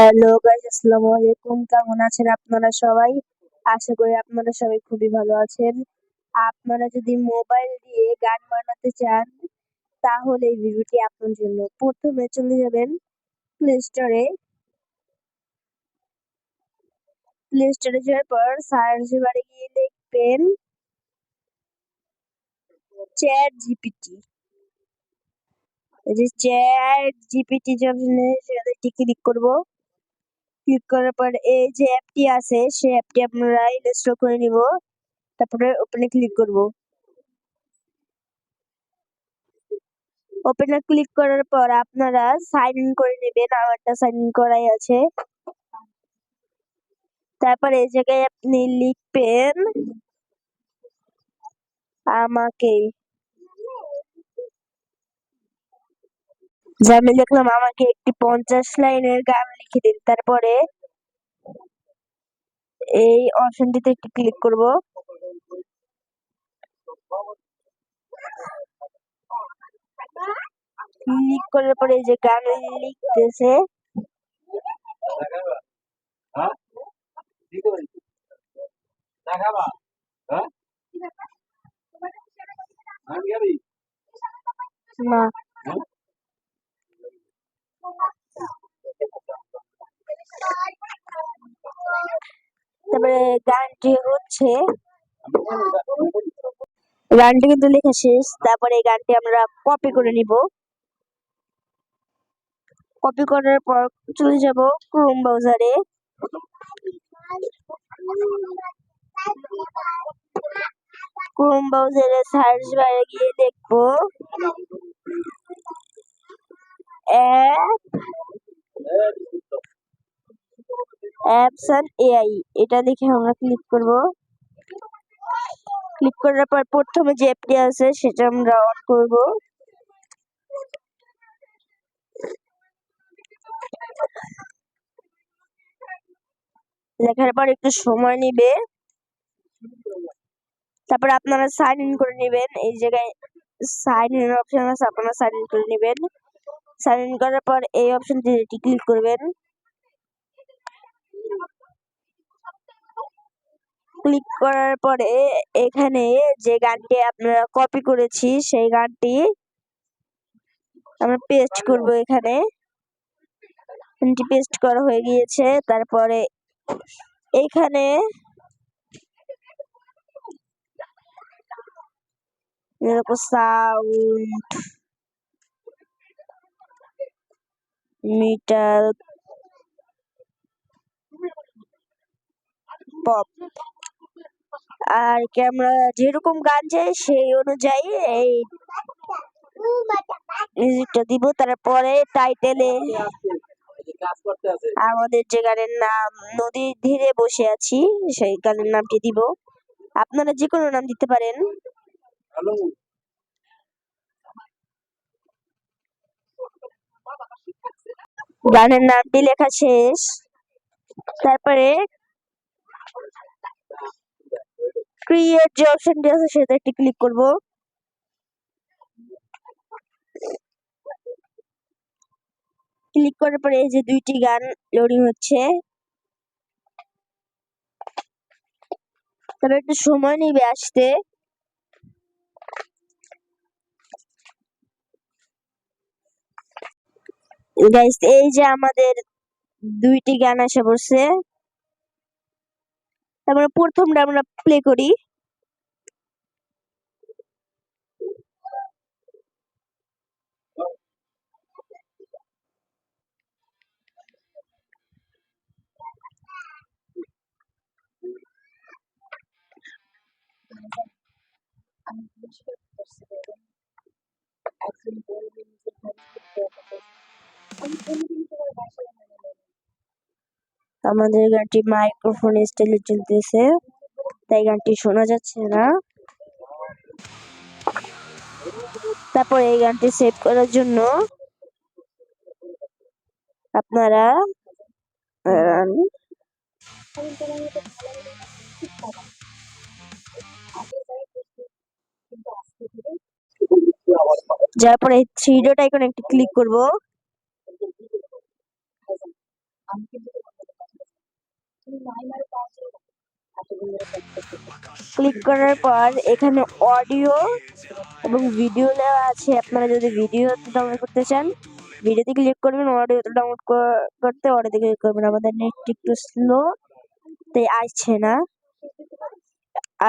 Hello guys আসসালামু আলাইকুম। কেমন আছেন আপনারা সবাই? আশা করি আপনারা সবাই খুবই ভালো আছেন। আপনারা যদি মোবাইল দিয়ে গান বানাতে চান, তাহলে এই ভিডিওটি আপনার জন্য প্রথমে চলে যাবেন প্লে স্টোরে প্লে স্টোরে যাওয়ার পর সার্চ বারে গিয়ে লিখবেন চ্যাট জিপিটি এই যে চ্যাট জিপিটি যে অপশন সেটাতে ক্লিক করব। ক্লিক করার পর এই যে অ্যাপটি আছে, সেই অ্যাপটি আপনারা ইনস্টল করে নিব। তারপরে ওপেনে ক্লিক করব। ওপেনে ক্লিক করার পর আপনারা সাইন ইন করে নেবেন, আমারটা সাইন ইন করাই আছে। তারপর এই জায়গায় আপনি লিখবেন, আমাকে। যে আমি লিখলাম আমাকে একটি পঞ্চাশ লাইনের গান লিখে দিন তারপরে এই অপশনটিতে একটু ক্লিক করব। ক্লিক করার পরে যে গান লিখতেছে। না। তারপরে গানটি হচ্ছে গানটি কিন্তু লেখা শেষ, তারপরে এই গানটি আমরা কপি করে নিব। কপি করার পর চলে যাব ক্রোম ব্রাউজারে ক্রোম ব্রাউজারে সার্চ বারে গিয়ে দেখব। অ্যাপ অ্যাপস অ্যান্ড এআই এটা দেখে আমরা ক্লিক করব। ক্লিক করার পর প্রথমে যে অ্যাপটি আছে, সেটা আমরা অন করব। লেখার পর একটু সময় নিবে। তারপর আপনারা সাইন ইন করে নেবেন। এই জায়গায় সাইন ইন অপশন আছে, আপনারা সাইন ইন করে নেবেন। সাইন ইন করার পর এই অপশনটি ক্লিক করবেন। ক্লিক করার পরে এখানে যে গানটি আপনারা কপি করেছি, সেই গানটি আমরা পেস্ট করব এখানে। গানটি পেস্ট করা হয়ে গিয়েছে, তারপরে এখানে সাউন্ড মিটার পপ আর ক্যামেরা যেরকম গান চাই সেই অনুযায়ী এই মিউজিকটা দিব। তারপরে টাইটেলে আমাদের যে গানের নাম নদীর ধীরে বসে আছি, সেই গানের নামটি দিব। আপনারা যে কোনো নাম দিতে পারেন। গানের নামটি লেখা শেষ। তারপরে ক্রিয়েট যে অপশনটি আছে সেটা একটি ক্লিক করব। ক্লিক করার পরে এই যে দুইটি গান লোডিং হচ্ছে। তবে একটু সময় নিবে আসতে। গাইস এই যে আমাদের দুইটি গান আসে পড়ছে। তারপরে প্রথমটা আমরা প্লে করি। আমাদের গানটি মাইক্রোফোন স্টাইলে চলতেছে, তাই গানটি শোনা যাচ্ছে না। তারপর এই গানটি সেভ করার জন্য আপনারা যার পরে থ্রি ডট আইকন একটি ক্লিক করব। ক্লিক করার পর এখানে অডিও এবং ভিডিও নেওয়া আছে। আপনারা যদি ভিডিও ডাউনলোড করতে চান ভিডিওতে ক্লিক করবেন অডিও ডাউনলোড করতে অডিওতে ক্লিক করবেন। আমাদের নেট একটু স্লো তাই আসছে না।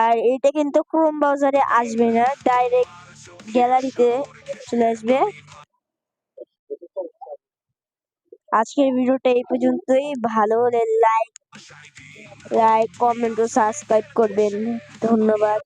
আর এটা কিন্তু ক্রোম ব্রাউজারে আসবে না। ডাইরেক্ট গ্যালারিতে চলে আসবে। আজকের ভিডিওটা এই পর্যন্তই। ভালো হলে লাইক লাইক কমেন্ট ও সাবস্ক্রাইব করবেন। ধন্যবাদ।